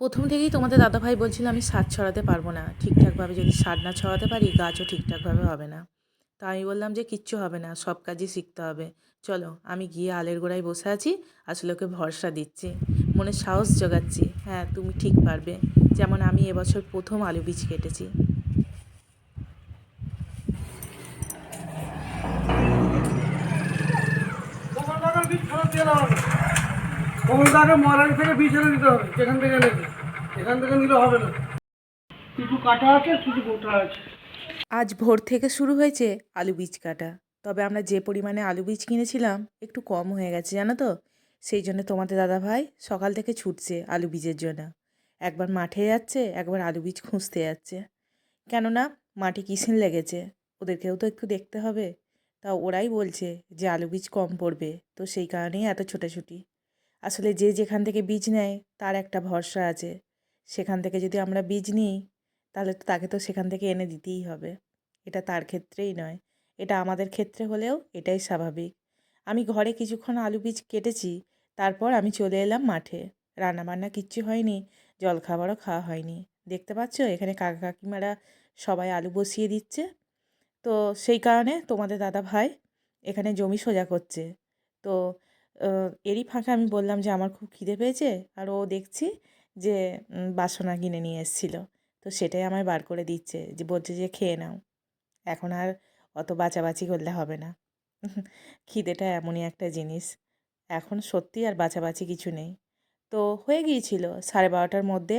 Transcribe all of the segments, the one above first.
প্রথম থেকেই তোমাদের দাদাভাই বলছিল, আমি সার ছড়াতে পারব না। ঠিকঠাকভাবে যদি সার না ছড়াতে পারি, গাছও ঠিকঠাকভাবে হবে না। তা আমি বললাম যে, কিচ্ছু হবে না, সব কাজই শিখতে হবে। চলো, আমি গিয়ে আলের গোড়ায় বসে আছি, আসলে ওকে ভরসা দিচ্ছি। মনে সাহস জোগাচ্ছি। হ্যাঁ তুমি ঠিক পারবে। যেমন আমি এবছর প্রথম আলু বীজ কেটেছি। থেকে দিতে হবে, যেখান থেকে এনেছে এখান থেকে নিলে হবে না। কিছু কাটা আছে, কিছু গোটা আছে। আজ ভোর থেকে শুরু হয়েছে আলু বীজ কাটা। তবে আমরা যে পরিমাণে আলু বীজ কিনেছিলাম, একটু কম হয়ে গেছে, জানো তো? সেই জন্য তোমাদের দাদা ভাই সকাল থেকে ছুটছে আলু বীজের জন্য। একবার মাঠে যাচ্ছে, একবার আলু বীজ খুঁজতে যাচ্ছে। কেননা মাটি কিসিন লেগেছে? ওদেরকেও তো একটু দেখতে হবে। তা ওরাই বলছে যে, আলু বীজ কম পড়বে। তো সেই কারণেই এত ছোটাছুটি। আসলে যে যেখান থেকে বীজ নেয়, তার একটা ভরসা আছে। সেখান থেকে যদি আমরা বীজ নিই, তাহলে তো তাকে তো সেখান থেকে এনে দিতেই হবে। এটা তার ক্ষেত্রেই নয়। এটা আমাদের ক্ষেত্রে হলেও এটাই স্বাভাবিক। আমি ঘরে কিছুক্ষণ আলু বীজ কেটেছি, তারপর আমি চলে এলাম মাঠে। রান্নাবান্না কিচ্ছু হয়নি, জলখাবারও খাওয়া হয়নি। দেখতে পাচ্ছ, এখানে কাকা কাকিমারা সবাই আলু বসিয়ে দিচ্ছে। তো সেই কারণে তোমাদের দাদা ভাই এখানে জমি সোজা করছে। তো এরই ফাঁকে আমি বললাম যে, আমার খুব খিদে পেয়েছে। আর ও দেখছি যে বাসনা কিনে নিয়ে এসেছিল। তো সেটাই আমায় বার করে দিচ্ছে। যে, বলছে যে, খেয়ে নাও। এখন আর অত বাচাবাচি করলে হবে না। খিদেটা এমনই একটা জিনিস। এখন সত্যি আর বাচাবাচি কিছু নেই। তো হয়ে গিয়েছিল। সাড়ে বারোটার মধ্যে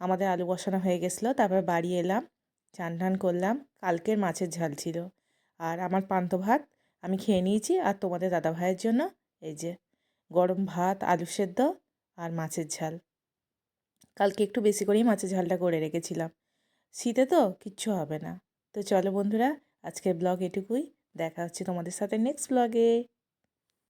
আমাদের আলু বসানো হয়ে গেছিল। তারপর বাড়ি এলাম, চান টান করলাম। কালকের মাছের ঝাল ছিল। আর আমার পান্ত ভাত আমি খেয়ে নিয়েছি আর তোমাদের দাদা ভাইয়ের জন্য এই যে গরম ভাত, আলু সেদ্ধ আর মাছের ঝাল। কালকে একটু বেশি করেই মাছের ঝালটা করে রেখেছিলাম। শীতে তো কিচ্ছু হবে না। তো চলো বন্ধুরা, আজকের ব্লগ এটুকুই। দেখা হচ্ছে তোমাদের সাথে নেক্সট ব্লগে